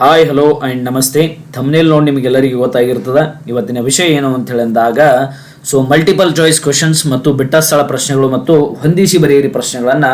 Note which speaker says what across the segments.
Speaker 1: Hi hello and ನಮಸ್ತೆ. Thumbnail ನೋಡಿ ನಿಮಗೆಲ್ಲರಿಗೂ ಗೊತ್ತಾಗಿರ್ತದೆ. ಇವತ್ತಿನ ವಿಷಯ ಏನು ಅಂತ ಹೇಳಿದಾಗ ಸೊ ಮಲ್ಟಿಪಲ್ ಚಾಯ್ಸ್ ಕ್ವಶನ್ಸ್ ಮತ್ತು ಬಿಟ್ಟ ಸ್ಥಳ ಪ್ರಶ್ನೆಗಳು ಮತ್ತು ಹೊಂದಿಸಿ ಬರೆಯಿರಿ ಪ್ರಶ್ನೆಗಳನ್ನು.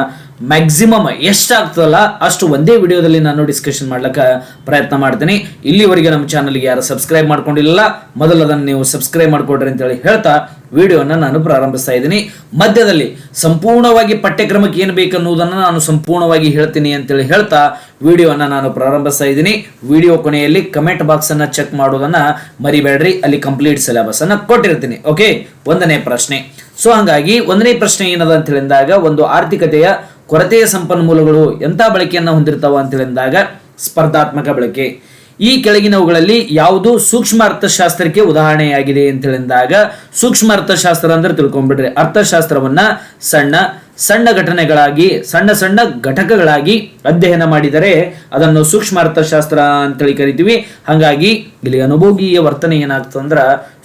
Speaker 1: ಮ್ಯಾಕ್ಸಿಮಮ್ ಎಷ್ಟಾಗ್ತದಲ್ಲ ಅಷ್ಟು ಒಂದೇ ವಿಡಿಯೋದಲ್ಲಿ ನಾನು ಡಿಸ್ಕಷನ್ ಮಾಡ್ಲಿಕ್ಕೆ ಪ್ರಯತ್ನ ಮಾಡ್ತೀನಿ. ಇಲ್ಲಿವರೆಗೆ ನಮ್ಮ ಚಾನಲ್ಗೆ ಯಾರು ಸಬ್ಸ್ಕ್ರೈಬ್ ಮಾಡ್ಕೊಂಡಿಲ್ಲ, ಮೊದಲು ಅದನ್ನು ನೀವು ಸಬ್ಸ್ಕ್ರೈಬ್ ಮಾಡಿಕೊಡ್ರಿ ಅಂತೇಳಿ ಹೇಳ್ತಾ ವಿಡಿಯೋನ ನಾನು ಪ್ರಾರಂಭಿಸ್ತಾ ಇದ್ದೀನಿ. ಮಧ್ಯದಲ್ಲಿ ಸಂಪೂರ್ಣವಾಗಿ ಪಠ್ಯಕ್ರಮಕ್ಕೆ ಏನು ಬೇಕನ್ನುವುದನ್ನು ನಾನು ಸಂಪೂರ್ಣವಾಗಿ ಹೇಳ್ತೀನಿ ಅಂತೇಳಿ ಹೇಳ್ತಾ ವಿಡಿಯೋನ ನಾನು ಪ್ರಾರಂಭಿಸ್ತಾ ಇದ್ದೀನಿ. ವಿಡಿಯೋ ಕೊನೆಯಲ್ಲಿ ಕಮೆಂಟ್ ಬಾಕ್ಸನ್ನು ಚೆಕ್ ಮಾಡೋದನ್ನು ಮರಿಬೇಡ್ರಿ. ಅಲ್ಲಿ ಕಂಪ್ಲೀಟ್ ಸಿಲೆಬಸನ್ನು ಕೊಟ್ಟಿರ್ತೀನಿ. ಓಕೆ ಒಂದನೇ ಪ್ರಶ್ನೆ. ಸೊ ಹಂಗಾಗಿ ಒಂದನೇ ಪ್ರಶ್ನೆ ಏನದ ಅಂತ ಹೇಳಿದಾಗ, ಒಂದು ಆರ್ಥಿಕತೆಯ ಕೊರತೆಯ ಸಂಪನ್ಮೂಲಗಳು ಎಂಥ ಬಳಕೆಯನ್ನು ಹೊಂದಿರ್ತಾವ ಅಂತ ಹೇಳಿದಾಗ, ಸ್ಪರ್ಧಾತ್ಮಕ ಬಳಕೆ. ಈ ಕೆಳಗಿನವುಗಳಲ್ಲಿ ಯಾವುದು ಸೂಕ್ಷ್ಮ ಅರ್ಥಶಾಸ್ತ್ರಕ್ಕೆ ಉದಾಹರಣೆಯಾಗಿದೆ ಅಂತ ಹೇಳಿದಾಗ ಸೂಕ್ಷ್ಮ ಅರ್ಥಶಾಸ್ತ್ರ ಅಂದ್ರೆ ತಿಳ್ಕೊಂಡ್ಬಿಡ್ರಿ. ಅರ್ಥಶಾಸ್ತ್ರವನ್ನ ಸಣ್ಣ ಸಣ್ಣ ಘಟನೆಗಳಾಗಿ, ಸಣ್ಣ ಸಣ್ಣ ಘಟಕಗಳಾಗಿ ಅಧ್ಯಯನ ಮಾಡಿದರೆ ಅದನ್ನು ಸೂಕ್ಷ್ಮ ಅರ್ಥಶಾಸ್ತ್ರ ಅಂತೇಳಿ ಕರಿತೀವಿ. ಹಾಗಾಗಿ ಇಲ್ಲಿ ಅನುಭೋಗೀಯ ವರ್ತನೆ ಏನಾಗ್ತದೆ ಅಂದ್ರ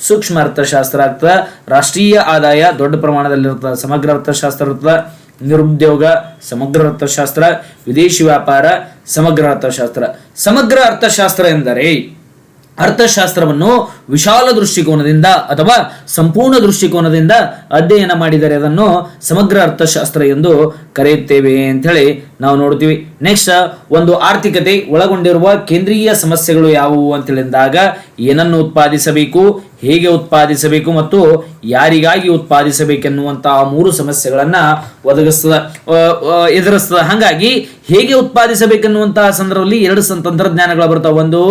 Speaker 1: ಸೂಕ್ಷ್ಮ ಅರ್ಥಶಾಸ್ತ್ರ ಆಗ್ತದೆ, ರಾಷ್ಟ್ರೀಯ ಆದಾಯ ದೊಡ್ಡ ಪ್ರಮಾಣದಲ್ಲಿರ್ತದೆ, ಸಮಗ್ರ ಅರ್ಥಶಾಸ್ತ್ರ ಇರ್ತದ ನಿರುದ್ಯೋಗ, ಸಮಗ್ರ ಅರ್ಥಶಾಸ್ತ್ರ, ವಿದೇಶಿ ವ್ಯಾಪಾರ, ಸಮಗ್ರ ಅರ್ಥಶಾಸ್ತ್ರ. ಸಮಗ್ರ ಅರ್ಥಶಾಸ್ತ್ರ ಎಂದರೆ ಅರ್ಥಶಾಸ್ತ್ರವನ್ನು ವಿಶಾಲ ದೃಷ್ಟಿಕೋನದಿಂದ ಅಥವಾ ಸಂಪೂರ್ಣ ದೃಷ್ಟಿಕೋನದಿಂದ ಅಧ್ಯಯನ ಮಾಡಿದರೆ ಅದನ್ನು ಸಮಗ್ರ ಅರ್ಥಶಾಸ್ತ್ರ ಎಂದು ಕರೆಯುತ್ತೇವೆ ಅಂತ ಹೇಳಿ ನಾವು ನೋಡ್ತೀವಿ ನೆಕ್ಸ್ಟ್ ಒಂದು ಆರ್ಥಿಕತೆ ಒಳಗೊಂಡಿರುವ ಕೇಂದ್ರೀಯ ಸಮಸ್ಯೆಗಳು ಯಾವುವು ಅಂತ ಹೇಳಿದಾಗ ಏನನ್ನು ಉತ್ಪಾದಿಸಬೇಕು ಹೇಗೆ ಉತ್ಪಾದಿಸಬೇಕು ಮತ್ತು ಯಾರಿಗಾಗಿ ಉತ್ಪಾದಿಸಬೇಕೆನ್ನುವಂತಹ ಮೂರು ಸಮಸ್ಯೆಗಳನ್ನು ಒದಗಿಸ್ತದ ಎದುರಿಸ್ತದೆ. ಹಾಗಾಗಿ ಹೇಗೆ ಉತ್ಪಾದಿಸಬೇಕೆನ್ನುವಂತಹ ಸಂದರ್ಭದಲ್ಲಿ ಎರಡು ತಂತ್ರಜ್ಞಾನಗಳು ಬರ್ತಾವೆ. ಒಂದು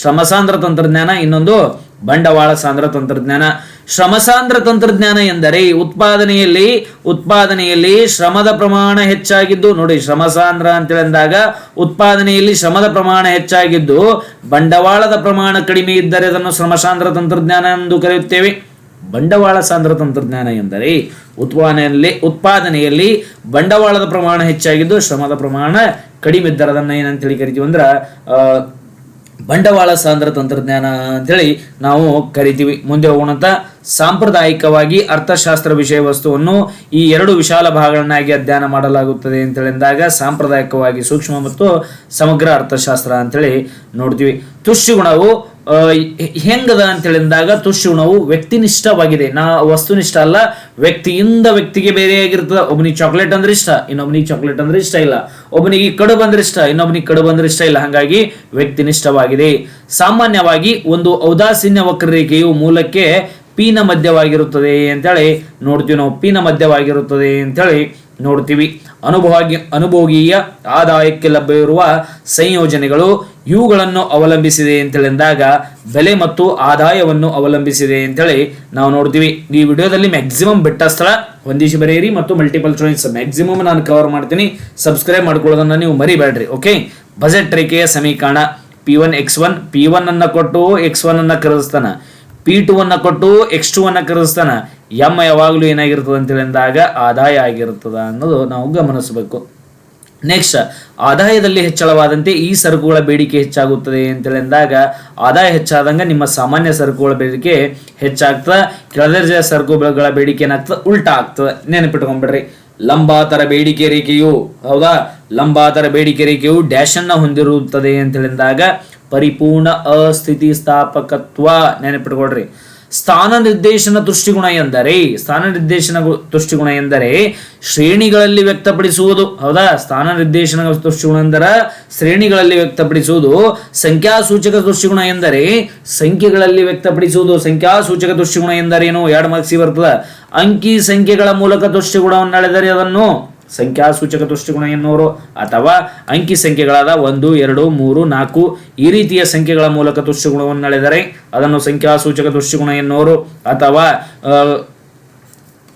Speaker 1: ಶ್ರಮಸಾಂದ್ರ ತಂತ್ರಜ್ಞಾನ, ಇನ್ನೊಂದು ಬಂಡವಾಳ ಸಾಂದ್ರ ತಂತ್ರಜ್ಞಾನ. ಶ್ರಮಸಾಂದ್ರ ತಂತ್ರಜ್ಞಾನ ಎಂದರೆ ಉತ್ಪಾದನೆಯಲ್ಲಿ ಉತ್ಪಾದನೆಯಲ್ಲಿ ಶ್ರಮದ ಪ್ರಮಾಣ ಹೆಚ್ಚಾಗಿದ್ದು, ನೋಡಿ ಶ್ರಮಸಾಂದ್ರ ಅಂತ ಅಂದಾಗ ಉತ್ಪಾದನೆಯಲ್ಲಿ ಶ್ರಮದ ಪ್ರಮಾಣ ಹೆಚ್ಚಾಗಿದ್ದು, ಬಂಡವಾಳದ ಪ್ರಮಾಣ ಕಡಿಮೆ ಇದ್ದರೆ ಅದನ್ನು ಶ್ರಮಸಾಂದ್ರ ತಂತ್ರಜ್ಞಾನ ಎಂದು ಕರೆಯುತ್ತೇವೆ. ಬಂಡವಾಳ ಸಾಂದ್ರ ತಂತ್ರಜ್ಞಾನ ಎಂದರೆ ಉತ್ಪಾದನೆಯಲ್ಲಿ ಉತ್ಪಾದನೆಯಲ್ಲಿ ಬಂಡವಾಳದ ಪ್ರಮಾಣ ಹೆಚ್ಚಾಗಿದ್ದು, ಶ್ರಮದ ಪ್ರಮಾಣ ಕಡಿಮೆ ಇದ್ದರೆ ಅದನ್ನು ಏನಂತೇಳಿ ಕರಿತೀವಿ ಅಂದ್ರೆ ಬಂಡವಾಳ ಸಾಂದ್ರ ತಂತ್ರಜ್ಞಾನ ಅಂತೇಳಿ ನಾವು ಕರಿತೀವಿ. ಮುಂದೆ ಹೋಗೋಣಂತ ಸಾಂಪ್ರದಾಯಿಕವಾಗಿ ಅರ್ಥಶಾಸ್ತ್ರ ವಿಷಯ ವಸ್ತುವನ್ನು ಈ ಎರಡು ವಿಶಾಲ ಭಾಗಗಳನ್ನಾಗಿ ಅಧ್ಯಯನ ಮಾಡಲಾಗುತ್ತದೆ ಅಂತೇಳಿದಾಗ ಸಾಂಪ್ರದಾಯಿಕವಾಗಿ ಸೂಕ್ಷ್ಮ ಮತ್ತು ಸಮಗ್ರ ಅರ್ಥಶಾಸ್ತ್ರ ಅಂತೇಳಿ ನೋಡ್ತೀವಿ. ತುಷ್ಯ ಗುಣವು ಹೆಂಗದ ಅಂತೇಳಿದಾಗ ತುಷ್ಟಿಗುಣವು ವ್ಯಕ್ತಿನಿಷ್ಠವಾಗಿದೆ. ನಾ ವಸ್ತುನಿಷ್ಠ ಅಲ್ಲ, ವ್ಯಕ್ತಿಯಿಂದ ವ್ಯಕ್ತಿಗೆ ಬೇರೆಯಾಗಿರ್ತದೆ ಒಬ್ಬನಿಗೆ ಚಾಕ್ಲೇಟ್ ಅಂದ್ರೆ ಇಷ್ಟ, ಇನ್ನೊಬ್ಬನಿಗೆ ಚಾಕ್ಲೇಟ್ ಅಂದ್ರೆ ಇಷ್ಟ ಇಲ್ಲ. ಒಬ್ಬನಿಗೆ ಕಡುಬು ಅಂದ್ರೆ ಇಷ್ಟ, ಇನ್ನೊಬ್ಬನಿಗೆ ಕಡುಬು ಅಂದ್ರೆ ಇಷ್ಟ ಇಲ್ಲ. ಹಾಗಾಗಿ ವ್ಯಕ್ತಿನಿಷ್ಠವಾಗಿದೆ. ಸಾಮಾನ್ಯವಾಗಿ ಒಂದು ಔದಾಸೀನ್ಯ ವಕ್ರರೇಖೆಯು ಮೂಲಕ್ಕೆ ಪೀನ ಮಧ್ಯವಾಗಿರುತ್ತದೆ ಅಂತೇಳಿ ನೋಡ್ತೀವಿ ನಾವು. ಪೀನ ಮಧ್ಯವಾಗಿರುತ್ತದೆ ಅಂತೇಳಿ ನೋಡ್ತೀವಿ ಅನುಭವಾಗಿ ಅನುಭೋಗೀಯ ಆದಾಯಕ್ಕೆ ಲಭ್ಯವಿರುವ ಸಂಯೋಜನೆಗಳು ಇವುಗಳನ್ನು ಅವಲಂಬಿಸಿದೆ ಅಂತೇಳಿದಾಗ ಬೆಲೆ ಮತ್ತು ಆದಾಯವನ್ನು ಅವಲಂಬಿಸಿದೆ ಅಂತೇಳಿ ನಾವು ನೋಡ್ತೀವಿ ಈ ವಿಡಿಯೋದಲ್ಲಿ ಮ್ಯಾಕ್ಸಿಮಮ್ ಬೆಟ್ಟ ಸ್ಥಳ ಒಂದಿಷ್ಟು ಬರೆಯಿರಿ ಮತ್ತು ಮಲ್ಟಿಪಲ್ ಚಾಯ್ಸ್ ಮ್ಯಾಕ್ಸಿಮಮ್ ನಾನು ಕವರ್ ಮಾಡ್ತೀನಿ. ಸಬ್ಸ್ಕ್ರೈಬ್ ಮಾಡ್ಕೊಳ್ಳೋದನ್ನ ನೀವು ಮರಿಬೇಡ್ರಿ ಓಕೆ ಬಜೆಟ್ ರೇಖೆಯ ಸಮೀಕರಣ. P one X one P one ಅನ್ನ ಕೊಟ್ಟು ಎಕ್ಸ್ ಒನ್ ಅನ್ನ ಕರೆಸ್ತಾನ ಪಿ ಟು ಅನ್ನು ಕೊಟ್ಟು ಎಕ್ಸ್ ಟು ಅನ್ನು ಕರೆಸ್ತಾನ ಎಂ ಯಾವಾಗಲೂ ಏನಾಗಿರ್ತದೆ ಅಂತ ಹೇಳಿದಾಗ ಆದಾಯ ಆಗಿರ್ತದೆ ಅನ್ನೋದು ನಾವು ಗಮನಿಸಬೇಕು. ನೆಕ್ಸ್ಟ್ ಆದಾಯದಲ್ಲಿ ಹೆಚ್ಚಳವಾದಂತೆ ಈ ಸರಕುಗಳ ಬೇಡಿಕೆ ಹೆಚ್ಚಾಗುತ್ತದೆ ಅಂತ ಹೇಳಿದಾಗ ಆದಾಯ ಹೆಚ್ಚಾದಂಗೆ ನಿಮ್ಮ ಸಾಮಾನ್ಯ ಸರಕುಗಳ ಬೇಡಿಕೆ ಹೆಚ್ಚಾಗ್ತದೆ, ಕೆಳದರ್ಜೆಯ ಸರಕುಗಳ ಬೇಡಿಕೆ ಏನಾಗ್ತದೆ ಉಲ್ಟಾ ಆಗ್ತದೆ. ನೆನಪಿಟ್ಕೊಂಡ್ಬಿಡ್ರಿ ಲಂಬಾತರ ಬೇಡಿಕೆ ರೇಖೆಯು, ಹೌದಾ? ಲಂಬಾತರ ಬೇಡಿಕೆ ರೇಖೆಯು ಡ್ಯಾಶ್ ಅನ್ನ ಹೊಂದಿರುತ್ತದೆ ಅಂತ ಹೇಳಿದಾಗ ಪರಿಪೂರ್ಣ ಅಸ್ಥಿತಿ ಸ್ಥಾಪಕತ್ವ ನೆನಪಿಟ್ಕೊಳ್ರಿ. ಸ್ಥಾನ ನಿರ್ದೇಶನ ದೃಷ್ಟಿಗುಣ ಎಂದರೆ ಸ್ಥಾನ ನಿರ್ದೇಶನ ದೃಷ್ಟಿಗುಣ ಎಂದರೆ ಶ್ರೇಣಿಗಳಲ್ಲಿ ವ್ಯಕ್ತಪಡಿಸುವುದು. ಹೌದಾ? ಸ್ಥಾನ ನಿರ್ದೇಶನ ದೃಷ್ಟಿಗುಣ ಎಂದರೆ ಶ್ರೇಣಿಗಳಲ್ಲಿ ವ್ಯಕ್ತಪಡಿಸುವುದು. ಸಂಖ್ಯಾಸೂಚಕ ದೃಷ್ಟಿಗುಣ ಎಂದರೆ ಸಂಖ್ಯೆಗಳಲ್ಲಿ ವ್ಯಕ್ತಪಡಿಸುವುದು. ಸಂಖ್ಯಾಸೂಚಕ ದೃಷ್ಟಿಗುಣ ಎಂದರೇನು? ಎರಡು ಮಾರ್ಕ್ಸಿ ಬರ್ತದ. ಅಂಕಿ ಸಂಖ್ಯೆಗಳ ಮೂಲಕ ದೃಷ್ಟಿಗುಣವನ್ನು ಅಳೆದರೆ ಅದನ್ನು ಸಂಖ್ಯಾಸೂಚಕ ದೃಷ್ಟಿಗುಣ ಎನ್ನುವರು ಅಥವಾ ಅಂಕಿ ಸಂಖ್ಯೆಗಳಾದ ಒಂದು, ಎರಡು, ಮೂರು, ನಾಲ್ಕು ಈ ರೀತಿಯ ಸಂಖ್ಯೆಗಳ ಮೂಲಕ ದೃಷ್ಟಿಗುಣವನ್ನು ನಡೆದರೆ ಅದನ್ನು ಸಂಖ್ಯಾಸೂಚಕ ದೃಷ್ಟಿಗುಣ ಎನ್ನುವರು ಅಥವಾ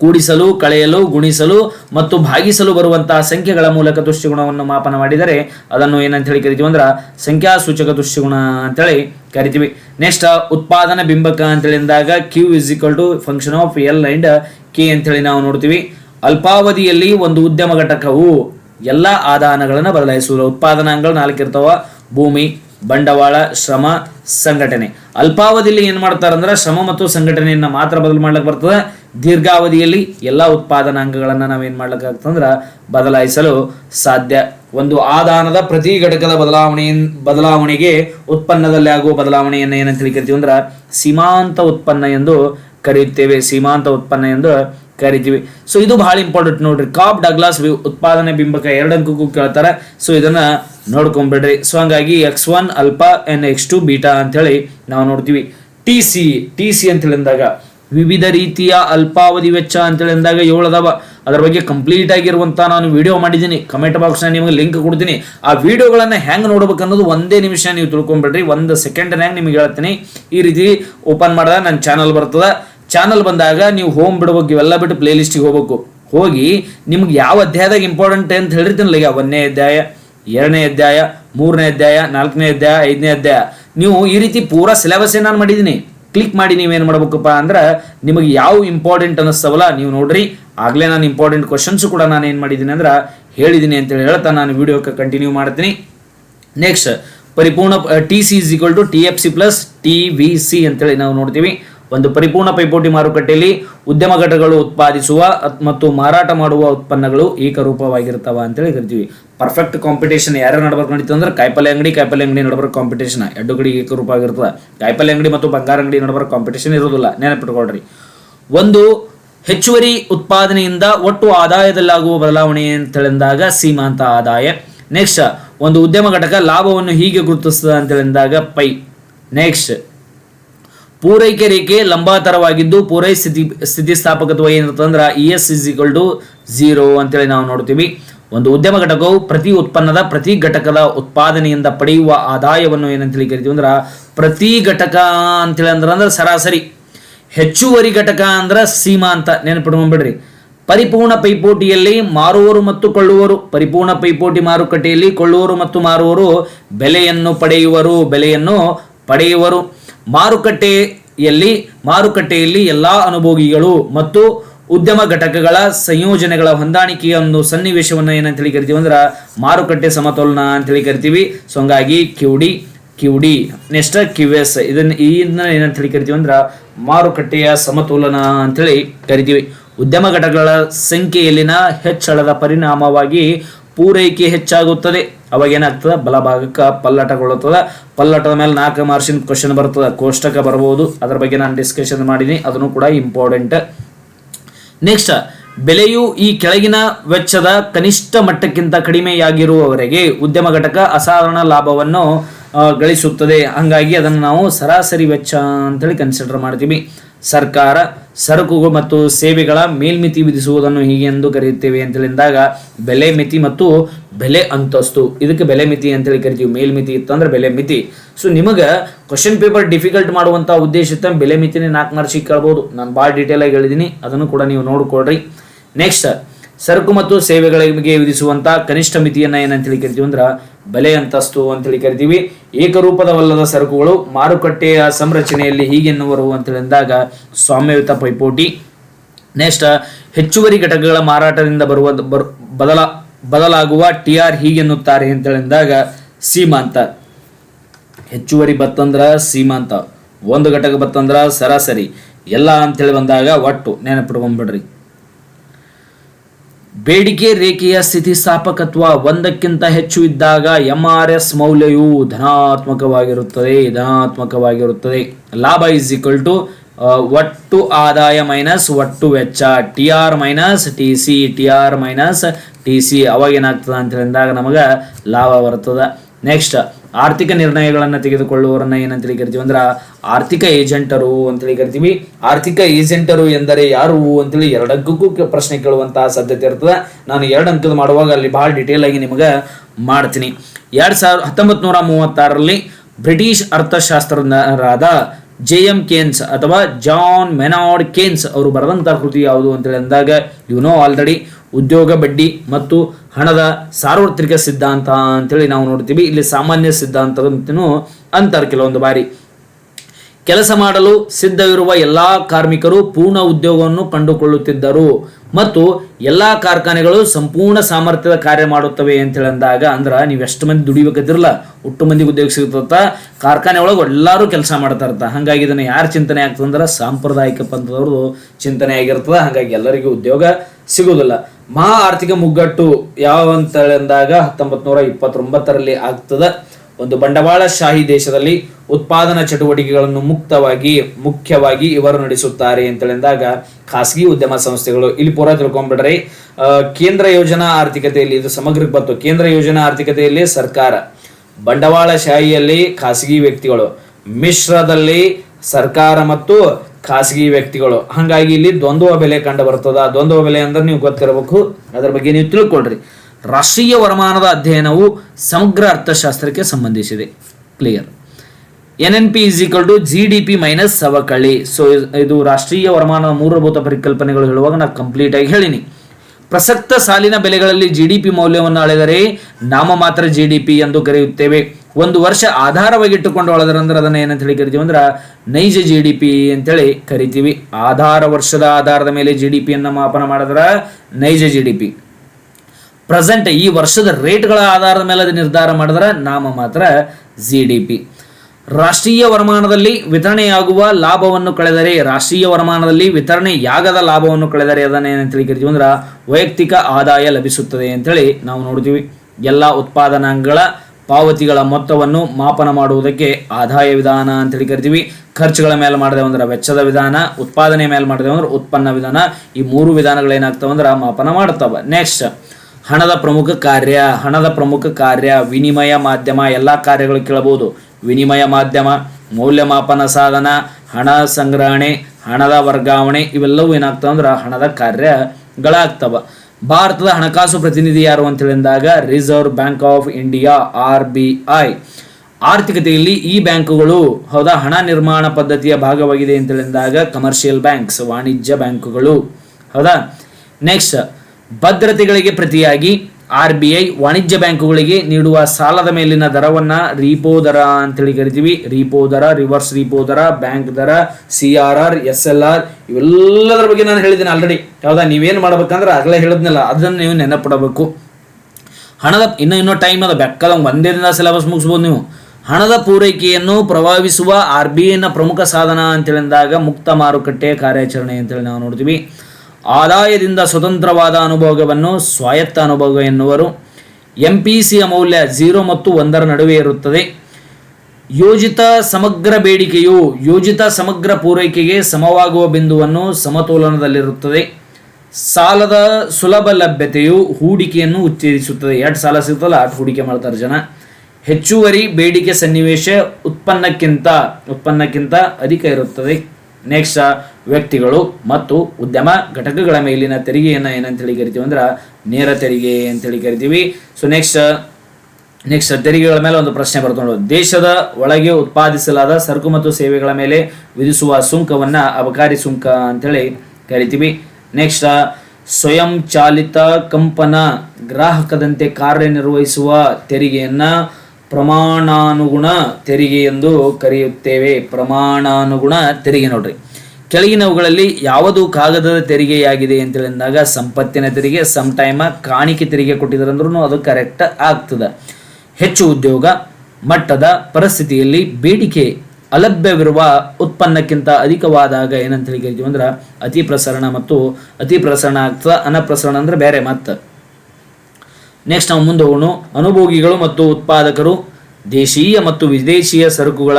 Speaker 1: ಕೂಡಿಸಲು, ಕಳೆಯಲು, ಗುಣಿಸಲು ಮತ್ತು ಭಾಗಿಸಲು ಬರುವಂತಹ ಸಂಖ್ಯೆಗಳ ಮೂಲಕ ದೃಷ್ಟಿಗುಣವನ್ನು ಮಾಪನ ಮಾಡಿದರೆ ಅದನ್ನು ಏನಂತ ಹೇಳಿ ಕರಿತೀವಿ ಅಂದ್ರೆ ಸಂಖ್ಯಾಸೂಚಕ ದೃಷ್ಟಿಗುಣ ಅಂತೇಳಿ ಕರಿತೀವಿ. ನೆಕ್ಸ್ಟ್ ಉತ್ಪಾದನಾ ಬಿಂಬಕ ಅಂತೇಳಿ ಅಂದಾಗ Q is equal to function of L and K ಅಂತೇಳಿ ನಾವು ನೋಡ್ತೀವಿ. ಅಲ್ಪಾವಧಿಯಲ್ಲಿ ಒಂದು ಉದ್ಯಮ ಘಟಕವು ಎಲ್ಲ ಆದಾನಗಳನ್ನು ಬದಲಾಯಿಸುವುದು. ಉತ್ಪಾದನಾಂಗಗಳು ನಾಲ್ಕು ಇರ್ತಾವ. ಭೂಮಿ, ಬಂಡವಾಳ, ಶ್ರಮ, ಸಂಘಟನೆ. ಅಲ್ಪಾವಧಿಯಲ್ಲಿ ಏನು ಮಾಡ್ತಾರೆ ಅಂದ್ರೆ ಶ್ರಮ ಮತ್ತು ಸಂಘಟನೆಯನ್ನು ಮಾತ್ರ ಬದಲು ಮಾಡ್ಲಿಕ್ಕೆ ಬರ್ತದೆ. ದೀರ್ಘಾವಧಿಯಲ್ಲಿ ಎಲ್ಲ ಉತ್ಪಾದನಾಂಗಗಳನ್ನು ನಾವೇನು ಮಾಡ್ಲಿಕ್ಕಾಗ್ತಂದ್ರೆ ಬದಲಾಯಿಸಲು ಸಾಧ್ಯ. ಒಂದು ಆದಾನದ ಪ್ರತಿ ಘಟಕದ ಬದಲಾವಣೆ ಬದಲಾವಣೆಗೆ ಉತ್ಪನ್ನದಲ್ಲಿ ಆಗುವ ಬದಲಾವಣೆಯನ್ನು ಏನಂತ ಕರಿತೀವಿ ಅಂದ್ರೆ ಸೀಮಾಂತ ಉತ್ಪನ್ನ ಎಂದು ಕರೆಯುತ್ತೇವೆ. ಸೀಮಾಂತ ಉತ್ಪನ್ನ ಎಂದು ಕರಿತೀವಿ ಸೊ ಇದು ಬಹಳ ಇಂಪಾರ್ಟೆಂಟ್ ನೋಡ್ರಿ. ಕಾಪ್ ಡಗ್ಲಾಸ್ ಉತ್ಪಾದನೆ ಬಿಂಬಕ ಎರಡಕ್ಕೂ ಕೇಳ್ತಾರೆ. ಸೊ ಇದನ್ನ ನೋಡ್ಕೊಂಬಿಡ್ರಿ. ಸೊ ಹಂಗಾಗಿ X one alpha N X two beta ಅಂತೇಳಿ ನಾವು ನೋಡ್ತೀವಿ. ಟಿ ಸಿ ಟಿ ಸಿ ಅಂತ ಹೇಳಿದಾಗ ವಿವಿಧ ರೀತಿಯ ಅಲ್ಪಾವಧಿ ವೆಚ್ಚ ಅಂತೇಳಿ ಅಂದಾಗ ಏಳು ಅದಾವ ಅದ್ರ ಬಗ್ಗೆ ಕಂಪ್ಲೀಟ್ ಆಗಿರುವಂತಹ ನಾನು ವಿಡಿಯೋ ಮಾಡಿದ್ದೀನಿ. ಕಮೆಂಟ್ ಬಾಕ್ಸ್ ನಿಮಗೆ ಲಿಂಕ್ ಕೊಡ್ತೀನಿ. ಆ ವಿಡಿಯೋಗಳನ್ನ ಹೆಂಗ್ ನೋಡ್ಬೇಕು ಅನ್ನೋದು ಒಂದೇ ನಿಮಿಷ ನೀವು ತಿಳ್ಕೊಂಬಿಡ್ರಿ. ಒಂದು ಸೆಕೆಂಡ್ನಾಗ ನಿಮಗೆ ಹೇಳ್ತೀನಿ. ಈ ರೀತಿ ಓಪನ್ ಮಾಡಿದಾಗ ನನ್ನ ಚಾನಲ್ ಬರ್ತದ. ಚಾನಲ್ ಬಂದಾಗ ನೀವು ಹೋಮ್ ಬಿಡ್ಬೇಕು, ಇವೆಲ್ಲ ಬಿಟ್ಟು ಪ್ಲೇ ಲಿಸ್ಟಿಗೆ ಹೋಗ್ಬೇಕು. ಹೋಗಿ ನಿಮ್ಗೆ ಯಾವ ಅಧ್ಯಾಯದಾಗ ಇಂಪಾರ್ಟೆಂಟ್ ಅಂತ ಹೇಳಿರ್ತೀನಿ ಈಗ ಒಂದನೇ ಅಧ್ಯಾಯ, ಎರಡನೇ ಅಧ್ಯಾಯ, ಮೂರನೇ ಅಧ್ಯಾಯ, ನಾಲ್ಕನೇ ಅಧ್ಯಾಯ, ಐದನೇ ಅಧ್ಯಾಯ. ನೀವು ಈ ರೀತಿ ಪೂರಾ ಸಿಲೆಬಸ್ ನಾನು ಮಾಡಿದ್ದೀನಿ ಕ್ಲಿಕ್ ಮಾಡಿ ನೀವೇನು ಮಾಡ್ಬೇಕಪ್ಪ ಅಂದ್ರೆ ನಿಮಗೆ ಯಾವ ಇಂಪಾರ್ಟೆಂಟ್ ಅನ್ನಿಸ್ತವಲ್ಲ ನೀವು ನೋಡ್ರಿ. ಆಗಲೇ ನಾನು ಇಂಪಾರ್ಟೆಂಟ್ ಕ್ವಶನ್ಸ್ ಕೂಡ ನಾನು ಏನು ಮಾಡಿದ್ದೀನಿ ಅಂದ್ರೆ ಹೇಳಿದ್ದೀನಿ ಅಂತೇಳಿ ಹೇಳ್ತಾ ನಾನು ವೀಡಿಯೋಕ್ಕೆ ಕಂಟಿನ್ಯೂ ಮಾಡ್ತೀನಿ. ನೆಕ್ಸ್ಟ್ ಪರಿಪೂರ್ಣ T C is equal to T F C plus T V C ಅಂತೇಳಿ ನಾವು ನೋಡ್ತೀವಿ. ಒಂದು ಪರಿಪೂರ್ಣ ಪೈಪೋಟಿ ಮಾರುಕಟ್ಟೆಯಲ್ಲಿ ಉದ್ಯಮ ಘಟಕಗಳು ಉತ್ಪಾದಿಸುವ ಮತ್ತು ಮಾರಾಟ ಮಾಡುವ ಉತ್ಪನ್ನಗಳು ಏಕರೂಪವಾಗಿರ್ತಾವ ಅಂತೇಳಿ ಕರಿತೀವಿ. ಪರ್ಫೆಕ್ಟ್ ಕಾಂಪಿಟೇಷನ್ ಯಾರ್ಯಾರು ನಡ್ಬರ್ಕ್ ನಡೀತು ಅಂದ್ರೆ ಕಾಯಿಪಲ್ಲೆ ಅಂಗಡಿ ಕಾಯಿಪಲ್ಲೆ ಅಂಗಡಿ ನಡ್ಬರ್ಕ್ ಕಾಂಪಿಟೇಷನ್ ಎರಡು ಕಡೆ ಏಕರೂಪ ಆಗಿರ್ತದೆ ಕಾಯಿಪಲ್ಲೆ ಅಂಗಡಿ ಮತ್ತು ಬಂಗಾರ ಅಂಗಡಿ ನಡ್ಬರ್ಕ್ ಕಾಂಪಿಟೇಷನ್ ಇರೋದಿಲ್ಲ. ನೆನಪಿಟ್ಕೊಳ್ರಿ. ಒಂದು, ಹೆಚ್ಚುವರಿ ಉತ್ಪಾದನೆಯಿಂದ ಒಟ್ಟು ಆದಾಯದಲ್ಲಾಗುವ ಬದಲಾವಣೆ ಅಂತೇಳಿದಾಗ ಸೀಮಾಂತ ಆದಾಯ. ನೆಕ್ಸ್ಟ್ ಒಂದು ಉದ್ಯಮ ಘಟಕ ಲಾಭವನ್ನು ಹೀಗೆ ಗುರುತಿಸ್ತದೆ ಅಂತೇಳಿದಾಗ ಪೈ. ನೆಕ್ಸ್ಟ್ ಪೂರೈಕೆ ರೇಖೆ ಲಂಬಾತರವಾಗಿದ್ದು ಪೂರೈ ಸ್ಥಿತಿ, ಸ್ಥಿತಿಸ್ಥಾಪಕತ್ವ ಏನಿರುತ್ತೆ ಅಂದ್ರೆ E S is equal to zero ಅಂತೇಳಿ ನಾವು ನೋಡ್ತೀವಿ. ಒಂದು ಉದ್ಯಮ ಘಟಕವು ಪ್ರತಿ ಉತ್ಪನ್ನದ ಪ್ರತಿ ಘಟಕದ ಉತ್ಪಾದನೆಯಿಂದ ಪಡೆಯುವ ಆದಾಯವನ್ನು ಏನಂತೇಳಿ ಕರಿತೀವಿ ಅಂದ್ರೆ ಪ್ರತಿ ಘಟಕ ಅಂತೇಳಿ ಅಂದ್ರೆ ಅಂದ್ರೆ ಸರಾಸರಿ. ಹೆಚ್ಚುವರಿ ಘಟಕ ಅಂದ್ರೆ ಸೀಮಾ ಅಂತ ನೆನಪಿಟ್ಕೊಂಡ್ಬಿಡ್ರಿ ಪರಿಪೂರ್ಣ ಪೈಪೋಟಿಯಲ್ಲಿ ಮಾರುವವರು ಮತ್ತು ಕೊಳ್ಳುವರು ಪರಿಪೂರ್ಣ ಪೈಪೋಟಿ ಮಾರುಕಟ್ಟೆಯಲ್ಲಿ ಕೊಳ್ಳುವರು ಮತ್ತು ಮಾರುವರು ಬೆಲೆಯನ್ನು ಪಡೆಯುವರು ಬೆಲೆಯನ್ನು ಪಡೆಯುವರು. ಮಾರುಕಟ್ಟೆಯಲ್ಲಿ ಮಾರುಕಟ್ಟೆಯಲ್ಲಿ ಎಲ್ಲಾ ಅನುಭೋಗಿಗಳು ಮತ್ತು ಉದ್ಯಮ ಘಟಕಗಳ ಸಂಯೋಜನೆಗಳ ಹೊಂದಾಣಿಕೆಯ ಒಂದು ಸನ್ನಿವೇಶವನ್ನು ಏನಂತೇಳಿ ಕರಿತೀವಿ ಅಂದ್ರೆ ಮಾರುಕಟ್ಟೆ ಸಮತೋಲನ ಅಂತೇಳಿ ಕರಿತೀವಿ. ಸೊ ಹಂಗಾಗಿ Q D Q D, next Q S, ಇದನ್ನ ಇದನ್ನ ಏನಂತೇಳಿ ಕರಿತೀವಿ ಅಂದ್ರೆ ಮಾರುಕಟ್ಟೆಯ ಸಮತೋಲನ ಅಂತೇಳಿ ಕರಿತೀವಿ. ಉದ್ಯಮ ಘಟಕಗಳ ಸಂಖ್ಯೆಯಲ್ಲಿನ ಹೆಚ್ಚಳದ ಪರಿಣಾಮವಾಗಿ ಪೂರೈಕೆ ಹೆಚ್ಚಾಗುತ್ತದೆ. ಅವಾಗ ಏನಾಗ್ತದೆ? ಬಲಭಾಗಕ್ಕೆ ಪಲ್ಲಟಗೊಳ್ಳುತ್ತದೆ. ಪಲ್ಲಟದ ಮೇಲೆ ನಾಲ್ಕು ಮಾರ್ಷಿನ್ ಕ್ವಶನ್ ಬರ್ತದೆ. ಕೋಷ್ಟಕ ಬರಬಹುದು ಅದರ ಬಗ್ಗೆ ನಾನು ಡಿಸ್ಕಷನ್ ಮಾಡೀನಿ. ಅದನ್ನು ಕೂಡ ಇಂಪಾರ್ಟೆಂಟ್ ನೆಕ್ಸ್ಟ್ ಬೆಲೆಯು ಈ ಕೆಳಗಿನ ವೆಚ್ಚದ ಕನಿಷ್ಠ ಮಟ್ಟಕ್ಕಿಂತ ಕಡಿಮೆಯಾಗಿರುವವರೆಗೆ ಉದ್ಯಮ ಘಟಕ ಅಸಾಧಾರಣ ಲಾಭವನ್ನು ಗಳಿಸುತ್ತದೆ. ಹಂಗಾಗಿ ಅದನ್ನು ನಾವು ಸರಾಸರಿ ವೆಚ್ಚ ಅಂತೇಳಿ ಕನ್ಸಿಡರ್ ಮಾಡ್ತೀವಿ. ಸರ್ಕಾರ ಸರಕುಗಳು ಮತ್ತು ಸೇವೆಗಳ ಮೇಲ್ಮಿತಿ ವಿಧಿಸುವುದನ್ನು ಹೀಗೆ ಎಂದು ಕರೆಯುತ್ತೇವೆ ಅಂತೇಳಿದಾಗ ಬೆಲೆ ಮಿತಿ ಮತ್ತು ಬೆಲೆ ಅಂತಸ್ತು. ಇದಕ್ಕೆ ಬೆಲೆ ಮಿತಿ ಅಂತೇಳಿ ಕರಿತೀವಿ. ಮೇಲ್ಮಿತಿ ಇತ್ತಂದ್ರೆ ಬೆಲೆ ಮಿತಿ. ಸೊ ನಿಮಗೆ ಕ್ವಶನ್ ಪೇಪರ್ ಡಿಫಿಕಲ್ಟ್ ಮಾಡುವಂಥ ಉದ್ದೇಶ ಬೆಲೆ ಮಿತಿನೇ ನಾಲ್ಕು ಮಾರ್ಕ್ಸಿಗೆ ಕೇಳ್ಬೋದು. ನಾನು ಭಾಳ ಡೀಟೇಲ್ ಆಗಿ ಹೇಳಿದ್ದೀನಿ ಅದನ್ನು ಕೂಡ ನೀವು ನೋಡ್ಕೊಳ್ರಿ. ನೆಕ್ಸ್ಟ್ ಸರಕು ಮತ್ತು ಸೇವೆಗಳಿಗೆ ವಿಧಿಸುವಂತ ಕನಿಷ್ಠ ಮಿತಿಯನ್ನ ಏನಂತೇಳಿ ಕರಿತೀವಿ ಅಂದ್ರೆ ಬೆಲೆ ಅಂತಸ್ತು ಅಂತೇಳಿ ಕರಿತೀವಿ. ಏಕರೂಪದವಲ್ಲದ ಸರಕುಗಳು ಮಾರುಕಟ್ಟೆಯ ಸಂರಚನೆಯಲ್ಲಿ ಹೀಗೆನ್ನುವರು ಅಂತೇಳಿ ಅಂದಾಗ ಸ್ವಾಮ್ಯಯುತ ಪೈಪೋಟಿ. ನೆಕ್ಸ್ಟ್, ಹೆಚ್ಚುವರಿ ಘಟಕಗಳ ಮಾರಾಟದಿಂದ ಬರುವ ಬರ್ ಬದಲ ಬದಲಾಗುವ ಟಿ ಆರ್ ಹೀಗೆನ್ನುತ್ತಾರೆ ಅಂತೇಳಿದಾಗ ಸೀಮಾಂತ. ಹೆಚ್ಚುವರಿ ಬತ್ತಂದ್ರ ಸೀಮಾಂತ. ಒಂದು ಘಟಕ ಬತ್ತಂದ್ರ ಸರಾಸರಿ. ಎಲ್ಲ ಅಂತೇಳಿ ಬಂದಾಗ ಒಟ್ಟು ನೆನಪಿಟ್ಕೊಂಡ್ಬಿಡ್ರಿ ಬೇಡಿಕೆ ರೇಖೆಯ ಸ್ಥಿತಿಸ್ಥಾಪಕತ್ವ ಒಂದಕ್ಕಿಂತ ಹೆಚ್ಚು ಇದ್ದಾಗ ಎಂ ಆರ್ ಎಸ್ ಮೌಲ್ಯವು ಧನಾತ್ಮಕವಾಗಿರುತ್ತದೆ ಧನಾತ್ಮಕವಾಗಿರುತ್ತದೆ. ಲಾಭ ಇಸ್ ಈಕ್ವಲ್ ಟು ಒಟ್ಟು ಆದಾಯ ಮೈನಸ್ ಒಟ್ಟು ವೆಚ್ಚ. T R minus T C T R minus T C ಅವಾಗ ಏನಾಗ್ತದೆ ಅಂತ ಹೇಳಿದಾಗ ನಮಗೆ ಲಾಭ ಬರ್ತದೆ. ನೆಕ್ಸ್ಟ್ ಆರ್ಥಿಕ ನಿರ್ಣಯಗಳನ್ನು ತೆಗೆದುಕೊಳ್ಳುವವರನ್ನ ಏನಂತೇಳಿ ಕರಿತೀವಿ? ಅಂದ್ರೆ ಆರ್ಥಿಕ ಏಜೆಂಟರು ಅಂತೇಳಿ ಕರಿತೀವಿ. ಆರ್ಥಿಕ ಏಜೆಂಟರು ಎಂದರೆ ಯಾರು ಅಂತೇಳಿ ಎರಡಕ್ಕೂ ಪ್ರಶ್ನೆ ಕೇಳುವಂತಹ ಸಾಧ್ಯತೆ ಇರ್ತದೆ. ನಾನು ಎರಡು ಅಂಕದ ಮಾಡುವಾಗ ಅಲ್ಲಿ ಬಹಳ ಡಿಟೇಲ್ ಆಗಿ ನಿಮಗೆ ಮಾಡ್ತೀನಿ. ಎರಡ್ ಸಾವಿರ ಹತ್ತೊಂಬತ್ತು ನೂರ ಮೂವತ್ತಾರರಲ್ಲಿ ಬ್ರಿಟಿಷ್ ಅರ್ಥಶಾಸ್ತ್ರಜ್ಞರಾದ ಜೆ ಎಂ ಕೇನ್ಸ್ ಅಥವಾ ಜಾನ್ ಮೆನಾರ್ಡ್ ಕೇನ್ಸ್ ಅವರು ಬರೆದಂತಹ ಕೃತಿ ಯಾವುದು ಅಂತೇಳಿ ಅಂದಾಗ ಯು ನೋ ಆಲ್ರೆಡಿ ಉದ್ಯೋಗ ಬಡ್ಡಿ ಮತ್ತು ಹಣದ ಸಾರ್ವತ್ರಿಕ ಸಿದ್ಧಾಂತ ಅಂತೇಳಿ ನಾವು ನೋಡ್ತೀವಿ. ಇಲ್ಲಿ ಸಾಮಾನ್ಯ ಸಿದ್ಧಾಂತ ಅಂತನೂ ಅಂತಾರೆ ಕೆಲವೊಂದು ಬಾರಿ. ಕೆಲಸ ಮಾಡಲು ಸಿದ್ಧವಿರುವ ಎಲ್ಲಾ ಕಾರ್ಮಿಕರು ಪೂರ್ಣ ಉದ್ಯೋಗವನ್ನು ಕಂಡುಕೊಳ್ಳುತ್ತಿದ್ದರು. ಮತ್ತು ಎಲ್ಲಾ ಕಾರ್ಖಾನೆಗಳು ಸಂಪೂರ್ಣ ಸಾಮರ್ಥ್ಯದ ಕಾರ್ಯ ಮಾಡುತ್ತವೆ ಅಂತ ಹೇಳಿದಾಗ ಅಂದ್ರೆ ನೀವು ಎಷ್ಟು ಮಂದಿ ದುಡಿಬೇಕಿರಲ್ಲ ಒಟ್ಟು ಮಂದಿಗೆ ಉದ್ಯೋಗ ಸಿಗುತ್ತ ಕಾರ್ಖಾನೆ ಒಳಗೆ ಎಲ್ಲರೂ ಕೆಲಸ ಮಾಡ್ತಾ ಇರ್ತಾರೆ ಹಾಗಾಗಿ ಇದನ್ನ ಯಾರು ಚಿಂತನೆ ಆಗ್ತದಂದ್ರೆ ಸಾಂಪ್ರದಾಯಿಕ ಪಂಥದವ್ರದ್ದು ಚಿಂತನೆ ಆಗಿರ್ತದ. ಹಾಗಾಗಿ ಎಲ್ಲರಿಗೂ ಉದ್ಯೋಗ ಸಿಗುವುದಿಲ್ಲ. ಮಹಾ ಆರ್ಥಿಕ ಮುಗ್ಗಟ್ಟು ಯಾವ ಅಂತ ಅಂದಾಗ ಹತ್ತೊಂಬತ್ ನೂರ ಇಪ್ಪತ್ತೊಂಬತ್ತರಲ್ಲಿ ಆಗ್ತದ. ಒಂದು ಬಂಡವಾಳಶಾಹಿ ದೇಶದಲ್ಲಿ ಉತ್ಪಾದನಾ ಚಟುವಟಿಕೆಗಳನ್ನು ಮುಕ್ತವಾಗಿ, ಮುಖ್ಯವಾಗಿ ಇವರು ನಡೆಸುತ್ತಾರೆ ಅಂತೇಳಿದಾಗ ಖಾಸಗಿ ಉದ್ಯಮ ಸಂಸ್ಥೆಗಳು ಇಲ್ಲಿ ಪೂರ ತಿಳ್ಕೊಂಡ್ಬಿಡ್ರಿ ಕೇಂದ್ರ ಯೋಜನಾ ಆರ್ಥಿಕತೆಯಲ್ಲಿ ಇದು ಸಮಗ್ರಕ್ಕೆ ಬಂತು. ಕೇಂದ್ರ ಯೋಜನಾ ಆರ್ಥಿಕತೆಯಲ್ಲಿ ಸರ್ಕಾರ ಬಂಡವಾಳಶಾಹಿಯಲ್ಲಿ ಖಾಸಗಿ ವ್ಯಕ್ತಿಗಳು, ಮಿಶ್ರದಲ್ಲಿ ಸರ್ಕಾರ ಮತ್ತು ಖಾಸಗಿ ವ್ಯಕ್ತಿಗಳು. ಹಾಗಾಗಿ ಇಲ್ಲಿ ದ್ವಂದ್ವ ಬೆಲೆ ಕಂಡು ಬರ್ತದ ದ್ವಂದ್ವ ಬೆಲೆ ಅಂದ್ರೆ ನೀವು ಗೊತ್ತಿರಬೇಕು. ಅದ್ರ ಬಗ್ಗೆ ನೀವು ತಿಳ್ಕೊಳ್ರಿ. ರಾಷ್ಟ್ರೀಯ ವರಮಾನದ ಅಧ್ಯಯನವು ಸಮಗ್ರ ಅರ್ಥಶಾಸ್ತ್ರಕ್ಕೆ ಸಂಬಂಧಿಸಿದೆ. Clear N N P is equal to G D P minus ಸವಕಳಿ. ಸೊ ಇದು ರಾಷ್ಟ್ರೀಯ ವರಮಾನದ ಮೂಲಭೂತ ಪರಿಕಲ್ಪನೆಗಳು ಹೇಳುವಾಗ ನಾನು ಕಂಪ್ಲೀಟ್ ಆಗಿ ಹೇಳಿನಿ. ಪ್ರಸಕ್ತ ಸಾಲಿನ ಬೆಲೆಗಳಲ್ಲಿ ಜಿ ಡಿ ಪಿ ಮೌಲ್ಯವನ್ನು ಅಳೆದರೆ ನಾಮಮಾತ್ರ ಜಿ ಡಿ ಪಿ ಎಂದು ಕರೆಯುತ್ತೇವೆ. ಒಂದು ವರ್ಷ ಆಧಾರವಾಗಿಟ್ಟುಕೊಂಡು ಒಳದ್ರಂದ್ರೆ ಅದನ್ನ ಏನಂತ ಹೇಳಿ ಕರಿತೀವಿ ಅಂದ್ರೆ ನೈಜ ಜಿ ಡಿ ಪಿ ಅಂತೇಳಿ ಕರಿತೀವಿ. ಆಧಾರ ವರ್ಷದ ಆಧಾರದ ಮೇಲೆ ಜಿ ಡಿ ಪಿಯನ್ನು ಮಾಪನ ಮಾಡಿದ್ರೆ ನೈಜ ಜಿ ಡಿ ಪಿ ಪ್ರೆಸೆಂಟ್ ಈ ವರ್ಷದ ರೇಟ್ಗಳ ಆಧಾರದ ಮೇಲೆ ಅದು ನಿರ್ಧಾರ ಮಾಡಿದ್ರೆ ನಾಮ ಮಾತ್ರ ಜಿ ಡಿ ಪಿ ರಾಷ್ಟ್ರೀಯ ವರಮಾನದಲ್ಲಿ ವಿತರಣೆಯಾಗುವ ಲಾಭವನ್ನು ಕಳೆದರೆ, ರಾಷ್ಟ್ರೀಯ ವರಮಾನದಲ್ಲಿ ವಿತರಣೆಯಾಗದ ಲಾಭವನ್ನು ಕಳೆದರೆ ಅದನ್ನು ಏನಂತ ಹೇಳಿ ಕರಿತೀವಿ ಅಂದ್ರೆ ವೈಯಕ್ತಿಕ ಆದಾಯ ಲಭಿಸುತ್ತದೆ ಅಂತೇಳಿ ನಾವು ನೋಡ್ತೀವಿ. ಎಲ್ಲ ಉತ್ಪಾದನಾಂಗಗಳ ಪಾವತಿಗಳ ಮೊತ್ತವನ್ನು ಮಾಪನ ಮಾಡುವುದಕ್ಕೆ ಆದಾಯ ವಿಧಾನ ಅಂತೇಳಿ ಕರಿತೀವಿ. ಖರ್ಚುಗಳ ಮೇಲೆ ಮಾಡಿದೆ ಅಂದ್ರೆ ವೆಚ್ಚದ ವಿಧಾನ, ಉತ್ಪಾದನೆ ಮೇಲೆ ಮಾಡಿದೆ ಅಂದ್ರೆ ಉತ್ಪನ್ನ ವಿಧಾನ, ಈ ಮೂರು ವಿಧಾನಗಳು ಏನಾಗ್ತವೆ ಅಂದ್ರೆ ಮಾಪನ ಮಾಡ್ತಾವ. ನೆಕ್ಸ್ಟ್ ಹಣದ ಪ್ರಮುಖ ಕಾರ್ಯ, ಹಣದ ಪ್ರಮುಖ ಕಾರ್ಯ, ವಿನಿಮಯ ಮಾಧ್ಯಮ, ಎಲ್ಲ ಕಾರ್ಯಗಳು ಕೇಳಬಹುದು. ವಿನಿಮಯ ಮಾಧ್ಯಮ, ಮೌಲ್ಯಮಾಪನ ಸಾಧನ, ಹಣ ಸಂಗ್ರಹಣೆ, ಹಣದ ವರ್ಗಾವಣೆ, ಇವೆಲ್ಲವೂ ಏನಾಗ್ತವೆ ಅಂದ್ರೆ ಹಣದ ಕಾರ್ಯಗಳಾಗ್ತವ. ಭಾರತದ ಹಣಕಾಸು ಪ್ರತಿನಿಧಿ ಯಾರು ಅಂತ ಹೇಳಿದಾಗ reserve bank of India R B I ಆರ್ಥಿಕತೆಯಲ್ಲಿ ಈ ಬ್ಯಾಂಕುಗಳು ಹೌದಾ, ಹಣ ನಿರ್ಮಾಣ ಪದ್ಧತಿಯ ಭಾಗವಾಗಿದೆ ಅಂತ ಹೇಳಿದಾಗ ಕಮರ್ಷಿಯಲ್ ಬ್ಯಾಂಕ್ಸ್ ವಾಣಿಜ್ಯ ಬ್ಯಾಂಕುಗಳು. ಹೌದಾ? ನೆಕ್ಸ್ಟ್ ಭದ್ರತೆಗಳಿಗೆ ಪ್ರತಿಯಾಗಿ ಆರ್ ಬಿ ಐ ವಾಣಿಜ್ಯ ಬ್ಯಾಂಕುಗಳಿಗೆ ನೀಡುವ ಸಾಲದ ಮೇಲಿನ ದರವನ್ನ ರೀಪೋ ದರ ಅಂತೇಳಿ ಕರಿತೀವಿ. ರೀಪೋ ದರ, ರಿವರ್ಸ್ ರೀಪೋ ದರ, ಬ್ಯಾಂಕ್ ದರ, C R R, S L R ಇವೆಲ್ಲದರ ಬಗ್ಗೆ ನಾನು ಹೇಳಿದ್ದೀನಿ ಆಲ್ರೆಡಿ ಹೌದಾ ನೀವೇನು ಮಾಡ್ಬೇಕಂದ್ರೆ ಆಗಲೇ ಹೇಳಿದ್ನಲ್ಲ, ಅದನ್ನು ನೀವು ನೆನಪಿಡಬೇಕು. ಹಣದ ಇನ್ನು ಇನ್ನೂ ಟೈಮ್ ಅದ, ಬೆಕ್ಕದಂಗೆ ಒಂದೇ ದಿನ ಸಿಲೆಬಸ್ ಮುಗಿಸ್ಬೋದು ನೀವು. ಹಣದ ಪೂರೈಕೆಯನ್ನು ಪ್ರಭಾವಿಸುವ ಆರ್ ಬಿ ಐನ ಪ್ರಮುಖ ಸಾಧನ ಅಂತೇಳಿದಾಗ ಮುಕ್ತ ಮಾರುಕಟ್ಟೆ ಕಾರ್ಯಾಚರಣೆ ಅಂತೇಳಿ ನಾವು ನೋಡ್ತೀವಿ. ಆದಾಯದಿಂದ ಸ್ವತಂತ್ರವಾದ ಅನುಭೋಗವನ್ನು ಸ್ವಾಯತ್ತ ಅನುಭೋಗ ಎನ್ನುವರು. ಎಂ ಪಿ ಸಿಯ ಮೌಲ್ಯ ಝೀರೋ ಮತ್ತು ಒಂದರ ನಡುವೆ ಇರುತ್ತದೆ. ಯೋಜಿತ ಸಮಗ್ರ ಬೇಡಿಕೆಯು ಯೋಜಿತ ಸಮಗ್ರ ಪೂರೈಕೆಗೆ ಸಮವಾಗುವ ಬಿಂದುವನ್ನು ಸಮತೋಲನದಲ್ಲಿರುತ್ತದೆ. ಸಾಲದ ಸುಲಭ ಲಭ್ಯತೆಯು ಹೂಡಿಕೆಯನ್ನು ಉತ್ತೇಜಿಸುತ್ತದೆ. ಎರಡು ಸಾಲ ಸಿಗ್ತಲ್ಲ ಅಷ್ಟು ಹೂಡಿಕೆ ಮಾಡ್ತಾರೆ ಜನ. ಹೆಚ್ಚುವರಿ ಬೇಡಿಕೆ ಸನ್ನಿವೇಶ ಉತ್ಪನ್ನಕ್ಕಿಂತ ಉತ್ಪನ್ನಕ್ಕಿಂತ ಅಧಿಕ ಇರುತ್ತದೆ. ನೆಕ್ಸ್ಟ್ ವ್ಯಕ್ತಿಗಳು ಮತ್ತು ಉದ್ಯಮ ಘಟಕಗಳ ಮೇಲಿನ ತೆರಿಗೆಯನ್ನು ಏನಂತೇಳಿ ಕರಿತೀವಿ ಅಂದ್ರೆ ನೇರ ತೆರಿಗೆ ಅಂತೇಳಿ ಕರಿತೀವಿ. ಸೊ ನೆಕ್ಸ್ಟ್ ನೆಕ್ಸ್ಟ್ ತೆರಿಗೆಗಳ ಮೇಲೆ ಒಂದು ಪ್ರಶ್ನೆ ಬರ್ಕೊಂಡು ದೇಶದ ಒಳಗೆ ಉತ್ಪಾದಿಸಲಾದ ಸರಕು ಮತ್ತು ಸೇವೆಗಳ ಮೇಲೆ ವಿಧಿಸುವ ಸುಂಕವನ್ನ ಅಬಕಾರಿ ಸುಂಕ ಅಂತೇಳಿ ಕರಿತೀವಿ. ನೆಕ್ಸ್ಟ್ ಸ್ವಯಂ ಚಾಲಿತ ಕಂಪನ ಗ್ರಾಹಕದಂತೆ ಕಾರ್ಯನಿರ್ವಹಿಸುವ ತೆರಿಗೆಯನ್ನ ಪ್ರಮಾಣಾನುಗುಣ ತೆರಿಗೆ ಎಂದು ಕರೆಯುತ್ತೇವೆ. ಪ್ರಮಾಣಾನುಗುಣ ತೆರಿಗೆ ನೋಡ್ರಿ. ಕೆಳಗಿನವುಗಳಲ್ಲಿ ಯಾವುದು ಕಾಗದದ ತೆರಿಗೆಯಾಗಿದೆ ಅಂತೇಳಿ ಅಂದಾಗ ಸಂಪತ್ತಿನ ತೆರಿಗೆ ಸಮ್ ಟೈಮ ಕಾಣಿಕೆ ತೆರಿಗೆ ಕೊಟ್ಟಿದ್ರಂದ್ರೂ ಅದು ಕರೆಕ್ಟ್ ಆಗ್ತದೆ. ಹೆಚ್ಚು ಉದ್ಯೋಗ, ಮಟ್ಟದ ಪರಿಸ್ಥಿತಿಯಲ್ಲಿ ಬೇಡಿಕೆ ಅಲಭ್ಯವಿರುವ ಉತ್ಪನ್ನಕ್ಕಿಂತ ಅಧಿಕವಾದಾಗ ಏನಂತ ಹೇಳಿ ಕರಿತೀವಿ ಅಂದ್ರೆ ಅತಿ ಪ್ರಸರಣ ಮತ್ತು ಅತಿ ಪ್ರಸರಣ ಆಗ್ತದೆ, ಅನಪ್ರಸರಣ ಅಂದ್ರೆ ಬೇರೆ ಮತ್ತೆ ನೆಕ್ಸ್ಟ್ ನಾವು ಮುಂದೆ ಹೋಗೋಣ. ಅನುಭೋಗಿಗಳು ಮತ್ತು ಉತ್ಪಾದಕರು ದೇಶೀಯ ಮತ್ತು ವಿದೇಶೀಯ ಸರಕುಗಳ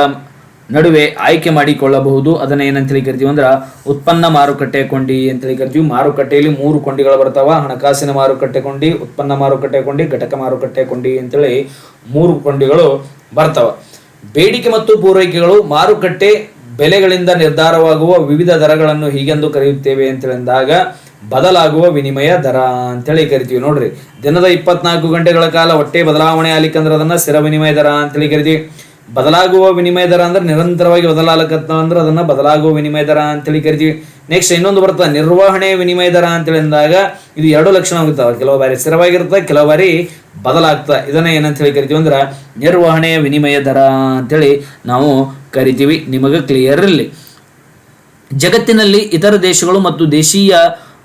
Speaker 1: ನಡುವೆ ಆಯ್ಕೆ ಮಾಡಿಕೊಳ್ಳಬಹುದು. ಅದನ್ನ ಏನಂತೇಳಿ ಕರಿತೀವಿ ಅಂದ್ರೆ, ಉತ್ಪನ್ನ ಮಾರುಕಟ್ಟೆ ಕೊಂಡಿ ಅಂತೇಳಿ ಕರಿತೀವಿ. ಮಾರುಕಟ್ಟೆಯಲ್ಲಿ ಮೂರು ಕೊಂಡಿಗಳು ಬರ್ತಾವ. ಹಣಕಾಸಿನ ಮಾರುಕಟ್ಟೆ ಕೊಂಡಿ, ಉತ್ಪನ್ನ ಮಾರುಕಟ್ಟೆ ಕೊಂಡಿ, ಘಟಕ ಮಾರುಕಟ್ಟೆ ಕೊಂಡಿ ಅಂತೇಳಿ ಮೂರು ಕೊಂಡಿಗಳು ಬರ್ತಾವ. ಬೇಡಿಕೆ ಮತ್ತು ಪೂರೈಕೆಗಳು ಮಾರುಕಟ್ಟೆ ಬೆಲೆಗಳಿಂದ ನಿರ್ಧಾರವಾಗುವ ವಿವಿಧ ದರಗಳನ್ನು ಹೀಗೆಂದು ಕರೆಯುತ್ತೇವೆ ಅಂತೇಳಿದಾಗ ಬದಲಾಗುವ ವಿನಿಮಯ ದರ ಅಂತೇಳಿ ಕರಿತೀವಿ ನೋಡ್ರಿ. ದಿನದ ಇಪ್ಪತ್ನಾಲ್ಕು ಗಂಟೆಗಳ ಕಾಲ ಹೊಟ್ಟೆ ಬದಲಾವಣೆ ಆಗ್ಲಿಕ್ಕಂದ್ರೆ ಅದನ್ನ ಸ್ಥಿರ ವಿನಿಮಯ ದರ ಅಂತೇಳಿ ಕರಿತೀವಿ. ಬದಲಾಗುವ ವಿನಿಮಯ ದರ ಅಂದ್ರೆ ನಿರಂತರವಾಗಿ ಬದಲಾಗತ್ತ ಅಂದ್ರೆ ಅದನ್ನ ಬದಲಾಗುವ ವಿನಿಮಯ ದರ ಅಂತೇಳಿ ಕರಿತೀವಿ. ನೆಕ್ಸ್ಟ್ ಇನ್ನೊಂದು ಬರ್ತದೆ, ನಿರ್ವಹಣೆ ವಿನಿಮಯ ದರ ಅಂತೇಳಿ ಅಂದಾಗ ಇದು ಎರಡು ಲಕ್ಷಣ ಆಗುತ್ತವೆ ಕೆಲವು ಬಾರಿ ಸ್ಥಿರವಾಗಿರುತ್ತೆ, ಕೆಲವು ಬಾರಿ ಬದಲಾಗ್ತದೆ. ಇದನ್ನ ಏನಂತ ಹೇಳಿ ಕರಿತೀವಿ ಅಂದ್ರೆ ನಿರ್ವಹಣೆ ವಿನಿಮಯ ದರ ಅಂತೇಳಿ ನಾವು ಕರಿತೀವಿ. ನಿಮಗೆ ಕ್ಲಿಯರ್ ಇರಲಿ. ಜಗತ್ತಿನಲ್ಲಿ ಇತರ ದೇಶಗಳು ಮತ್ತು ದೇಶೀಯ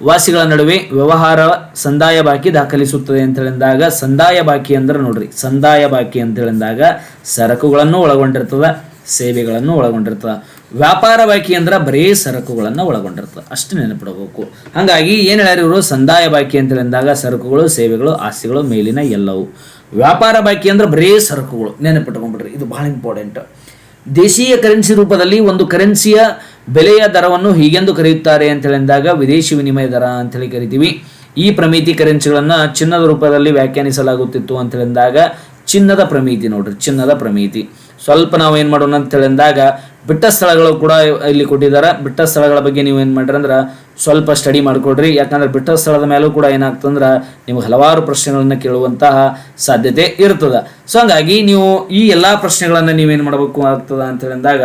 Speaker 1: ವಾಸಿಗಳ ನಡುವೆ ವ್ಯವಹಾರ ಸಂದಾಯ ಬಾಕಿ ದಾಖಲಿಸುತ್ತದೆ ಅಂತ ಹೇಳಿದಾಗ, ಸಂದಾಯ ಬಾಕಿ ಅಂದ್ರೆ ನೋಡ್ರಿ, ಸಂದಾಯ ಬಾಕಿ ಅಂತ ಹೇಳಿದಾಗ ಸರಕುಗಳನ್ನು ಒಳಗೊಂಡಿರ್ತದ, ಸೇವೆಗಳನ್ನು ಒಳಗೊಂಡಿರ್ತದ. ವ್ಯಾಪಾರ ಬಾಕಿ ಅಂದ್ರೆ ಬರೀ ಸರಕುಗಳನ್ನು ಒಳಗೊಂಡಿರ್ತದೆ. ಅಷ್ಟು ನೆನಪಿಡಬೇಕು. ಹಾಗಾಗಿ ಏನು ಹೇಳ್ಯಾರ ಇವರು? ಸಂದಾಯ ಬಾಕಿ ಅಂತ ಹೇಳಿದಾಗ ಸರಕುಗಳು, ಸೇವೆಗಳು, ಆಸ್ತಿಗಳು ಮೇಲಿನ ಎಲ್ಲವು. ವ್ಯಾಪಾರ ಬಾಕಿ ಅಂದ್ರೆ ಬರೀ ಸರಕುಗಳು. ನೆನಪಿಟ್ಕೊಂಡ್ಬಿಡ್ರಿ, ಇದು ಬಹಳ ಇಂಪಾರ್ಟೆಂಟ್ ದೇಶೀಯ ಕರೆನ್ಸಿ ರೂಪದಲ್ಲಿ ಒಂದು ಕರೆನ್ಸಿಯ ಬೆಲೆಯ ದರವನ್ನು ಹೀಗೆಂದು ಕರೆಯುತ್ತಾರೆ ಅಂತ ಹೇಳಿದಾಗ ವಿದೇಶಿ ವಿನಿಮಯ ದರ ಅಂತೇಳಿ ಕರಿತೀವಿ. ಈ ಪ್ರಮಿತಿ ಕರೆನ್ಸಿಗಳನ್ನು ಚಿನ್ನದ ರೂಪದಲ್ಲಿ ವ್ಯಾಖ್ಯಾನಿಸಲಾಗುತ್ತಿತ್ತು ಅಂತ ಹೇಳಿದಾಗ ಚಿನ್ನದ ಪ್ರಮಿತಿ ನೋಡ್ರಿ, ಚಿನ್ನದ ಪ್ರಮಿತಿ. ಸ್ವಲ್ಪ ನಾವು ಏನು ಮಾಡೋಣ ಅಂತ ಅಂದಾಗ ಬಿಟ್ಟ ಸ್ಥಳಗಳು ಕೂಡ ಇಲ್ಲಿ ಕೊಟ್ಟಿದ್ದಾರೆ. ಬಿಟ್ಟ ಸ್ಥಳಗಳ ಬಗ್ಗೆ ನೀವು ಏನು ಮಾಡ್ರಿ ಅಂದ್ರೆ ಸ್ವಲ್ಪ ಸ್ಟಡಿ ಮಾಡ್ಕೊಡ್ರಿ. ಯಾಕಂದ್ರೆ ಬಿಟ್ಟ ಸ್ಥಳದ ಮೇಲೂ ಕೂಡ ಏನಾಗ್ತಂದ್ರೆ ನಿಮ್ಗೆ ಹಲವಾರು ಪ್ರಶ್ನೆಗಳನ್ನು ಕೇಳುವಂತಹ ಸಾಧ್ಯತೆ ಇರ್ತದೆ. ಸೊ ಹಂಗಾಗಿ ನೀವು ಈ ಎಲ್ಲಾ ಪ್ರಶ್ನೆಗಳನ್ನು ನೀವೇನು ಮಾಡಬೇಕು ಆಗ್ತದ ಅಂತ ಹೇಳಿದಾಗ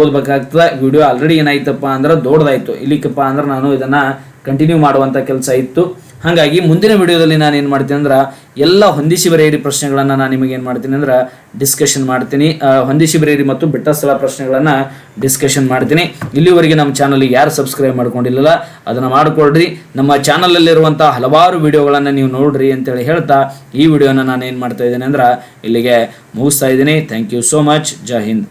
Speaker 1: ಓದ್ಬೇಕಾಗ್ತದ. ವಿಡಿಯೋ ಆಲ್ರೆಡಿ ಏನಾಯ್ತಪ್ಪ ಅಂದ್ರೆ ದೊಡ್ಡದಾಯ್ತು. ಇಲ್ಲಿಕ್ಕಪ್ಪ ಅಂದ್ರೆ ನಾನು ಇದನ್ನ ಕಂಟಿನ್ಯೂ ಮಾಡುವಂತ ಕೆಲಸ ಇತ್ತು. ಹಾಗಾಗಿ ಮುಂದಿನ ವಿಡಿಯೋದಲ್ಲಿ ನಾನು ಏನು ಮಾಡ್ತೀನಿ ಅಂದ್ರೆ ಎಲ್ಲ ಹೊಂದಿಸಿ ಬರೆಯಿರಿ ಪ್ರಶ್ನೆಗಳನ್ನು ನಾನು ನಿಮಗೆ ಏನು ಮಾಡ್ತೀನಿ ಅಂದ್ರೆ ಡಿಸ್ಕಷನ್ ಮಾಡ್ತೀನಿ. ಹೊಂದಿಸಿ ಬರೆಯಿರಿ ಮತ್ತು ಬಿಟ್ಟ ಸ್ಥಳ ಪ್ರಶ್ನೆಗಳನ್ನು ಡಿಸ್ಕಷನ್ ಮಾಡ್ತೀನಿ. ಇಲ್ಲಿವರೆಗೆ ನಮ್ಮ ಚಾನಲ್ಗೆ ಯಾರು ಸಬ್ಸ್ಕ್ರೈಬ್ ಮಾಡ್ಕೊಂಡಿಲ್ಲಲ್ಲ, ಅದನ್ನು ಮಾಡಿಕೊಡ್ರಿ ನಮ್ಮ ಚಾನಲಲ್ಲಿರುವಂಥ ಹಲವಾರು ವಿಡಿಯೋಗಳನ್ನು ನೀವು ನೋಡ್ರಿ ಅಂತೇಳಿ ಹೇಳ್ತಾ, ಈ ವಿಡಿಯೋನ ನಾನು ಏನು ಮಾಡ್ತಾ ಇದ್ದೀನಿ ಅಂದ್ರೆ ಇಲ್ಲಿಗೆ ಮುಗಿಸ್ತಾ ಇದ್ದೀನಿ. ಥ್ಯಾಂಕ್ ಯು ಸೋ ಮಚ್ ಜೈ ಹಿಂದ್